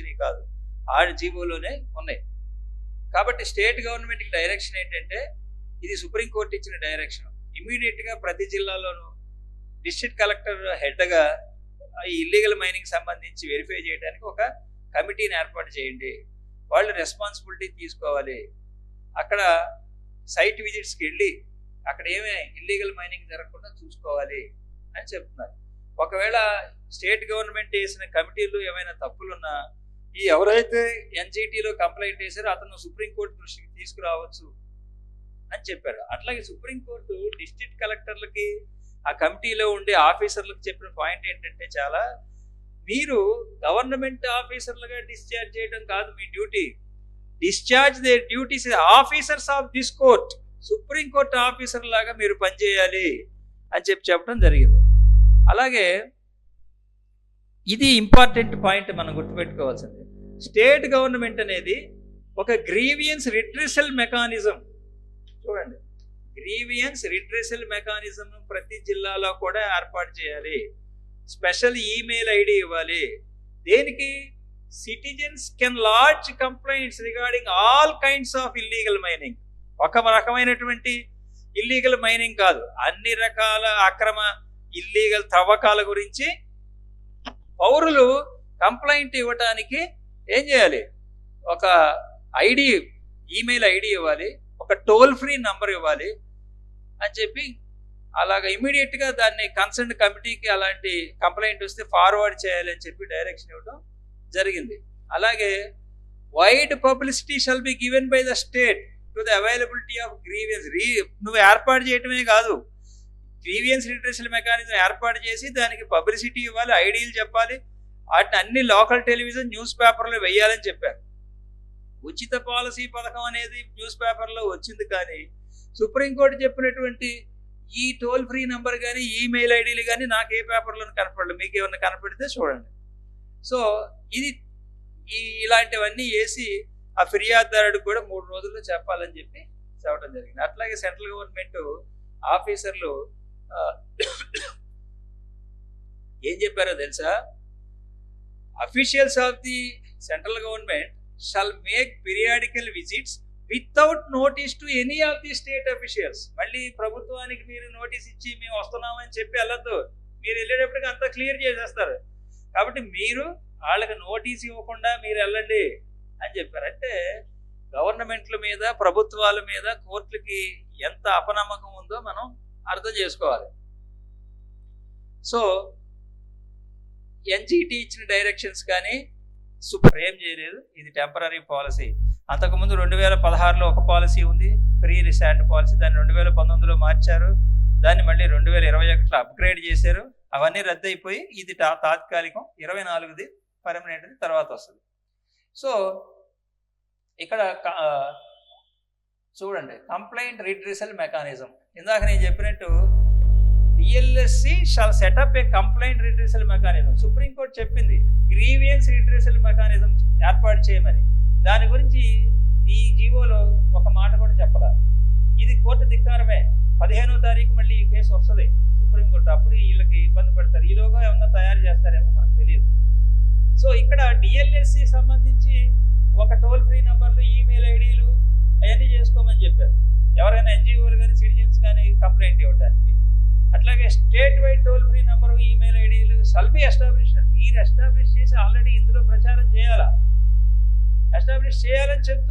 వచ్చినాయి కాదు. ఆ జీవోలోనే ఉన్నాయి. కాబట్టి స్టేట్ గవర్నమెంట్కి డైరెక్షన్ ఏంటంటే ఇది సుప్రీంకోర్టు ఇచ్చిన డైరెక్షన్. ఇమీడియట్గా ప్రతి జిల్లాలోనూ డిస్ట్రిక్ట్ కలెక్టర్ హెడ్గా ఈ ఇల్లీగల్ మైనింగ్ సంబంధించి వెరిఫై చేయడానికి ఒక కమిటీని ఏర్పాటు చేయండి. వాళ్ళు రెస్పాన్సిబిలిటీ తీసుకోవాలి. అక్కడ సైట్ విజిట్స్కి వెళ్ళి అక్కడ ఏమే ఇల్లీగల్ మైనింగ్ జరగకుండా చూసుకోవాలి అని చెప్తున్నారు. ఒకవేళ స్టేట్ గవర్నమెంట్ వేసిన కమిటీలు ఏమైనా తప్పులున్నా ఈ ఎవరైతే ఎన్జిటిలో కంప్లైంట్ చేశారో అతను సుప్రీంకోర్టు దృష్టికి తీసుకురావచ్చు అని చెప్పారు. అట్లాగే సుప్రీంకోర్టు డిస్ట్రిక్ట్ కలెక్టర్లకి ఆ కమిటీలో ఉండే ఆఫీసర్లకు చెప్పిన పాయింట్ ఏంటంటే చాలా మీరు గవర్నమెంట్ ఆఫీసర్లుగా డిశ్చార్జ్ చేయడం కాదు మీ duty. Discharge the duties officers of this court. Supreme court officer లాగా మీరు పనిచేయాలి అని చెప్పి చెప్పడం జరిగింది. అలాగే ఇది ఇంపార్టెంట్ పాయింట్ మనం గుర్తుపెట్టుకోవాల్సింది. స్టేట్ గవర్నమెంట్ అనేది ఒక గ్రీవియన్స్ రిట్రెసల్ మెకానిజం. చూడండి. గ్రీవియన్స్ రిట్రెసల్ మెకానిజం ప్రతి జిల్లాలో కూడా ఏర్పాటు చేయాలి. స్పెషల్ ఈమెయిల్ ఐడి ఇవ్వాలి. దేనికి? Citizens can lodge complaints regarding all kinds of illegal mining. ఒక రకమైనటువంటి ఇల్లీగల్ మైనింగ్ కాదు. అన్ని రకాల అక్రమ ఇల్లీగల్ తవ్వకాల గురించి పౌరులు కంప్లైంట్ ఇవ్వటానికి ఏం చేయాలి? ఒక ఐడి ఈమెయిల్ ఐడి ఇవ్వాలి ఒక టోల్ ఫ్రీ నంబర్ ఇవ్వాలి అని చెప్పి అలాగ ఇమీడియట్గా దాన్ని కన్సర్న్ కమిటీకి అలాంటి కంప్లైంట్ వస్తే ఫార్వర్డ్ చేయాలి అని చెప్పి డైరెక్షన్ ఇవ్వడం జరిగింది. అలాగే wide publicity shall be given by the state to the availability of grievance రీ నువ్వు ఏర్పాటు చేయటమే కాదు. గ్రీవియన్స్ రిట్రెసల్ మెకానిజం ఏర్పాటు చేసి దానికి పబ్లిసిటీ ఇవ్వాలి ఐడీలు చెప్పాలి. వాటిని అన్ని లోకల్ టెలివిజన్ న్యూస్ పేపర్లో వేయాలని చెప్పారు. ఉచిత పాలసీ పథకం అనేది న్యూస్ పేపర్లో వచ్చింది కానీ సుప్రీంకోర్టు చెప్పినటువంటి ఈ టోల్ ఫ్రీ నెంబర్ కానీ ఈమెయిల్ ఐడీలు కానీ నాకు ఏ పేపర్లో కనపడలేదు. మీకు ఏమన్నా కనపడితే చూడండి. సో ఇది ఈ ఇలాంటివన్నీ వేసి ఆ ఫిర్యాదుదారుడికి కూడా మూడు రోజుల్లో చెప్పాలని చెప్పి చెప్పడం జరిగింది. అట్లాగే సెంట్రల్ గవర్నమెంట్ ఆఫీసర్లు ఏం చెప్పారో తెలుసా? Officials of the central government shall make periodical visits without notice to any of the state officials మళ్ళీ ప్రభుత్వానికి మీరు నోటీస్ ఇచ్చి మేము వస్తున్నామని చెప్పి వెళ్ళొద్దు. మీరు వెళ్ళేటప్పటికి అంతా క్లియర్ చేసేస్తారు. కాబట్టి మీరు వాళ్ళకి నోటీస్ ఇవ్వకుండా మీరు వెళ్ళండి అని చెప్పారు. అంటే గవర్నమెంట్ల మీద ప్రభుత్వాల మీద కోర్టులకి ఎంత అపనమ్మకం ఉందో మనం అర్థం చేసుకోవాలి. సో ఎన్జీటీ ఇచ్చిన డైరెక్షన్స్ కానీ సూపర్ ఏం చేయలేదు. ఇది టెంపరీ పాలసీ అంతకుముందు రెండు వేల పదహారులో ఒక పాలసీ ఉంది ఫ్రీ రిసాండ్ పాలసీ దాన్ని రెండు వేల పంతొమ్మిదిలో మార్చారు. దాన్ని మళ్ళీ రెండు వేల ఇరవై ఒకటిలో అప్గ్రేడ్ చేశారు. అవన్నీ రద్దయిపోయి ఇది తా తాత్కాలికం ఇరవై నాలుగుది పర్మనెంట్ది తర్వాత వస్తుంది. సో ఇక్కడ క- చూడండి. కంప్లైంట్ రిడ్రిసల్ మెకానిజం ఇందాక నేను చెప్పినట్టు DLSC shall set up a complaint redressal mechanism supreme court చెప్పింది గ్రీవియన్స్ రిడ్రెసల్ మెకానిజం ఏర్పాటు చేయమని. దాని గురించి ఈ జీవోలో ఒక మాట కూడా చెప్పాల. ఇది కోర్టు ధిక్కారమే. పదిహేనో తారీఖు మళ్ళీ ఈ కేసు వస్తుంది సుప్రీంకోర్టు అప్పుడు వీళ్ళకి ఇబ్బంది పెడతారు. ఈలోగా ఏమన్నా తయారు చేస్తారేమో మనకు తెలియదు. సో ఇక్కడ డిఎల్ఎస్సి సంబంధించి ఒక టోల్ ఫ్రీ నంబర్లు ఈమెయిల్ ఐడీలు ఎవరైనా ఎన్జిఓలు కానీ సిటిజన్స్ కానీ కంప్లైంట్ ఇవ్వడానికి అట్లాగే state wide toll free number email ఐడీలు shall be establish మీరు ఎస్టాబ్లిష్ చేసి ఆల్రెడీ ఇందులో ప్రచారం చేయాలా? ఎస్టాబ్లిష్ చేయాలని చెప్తూ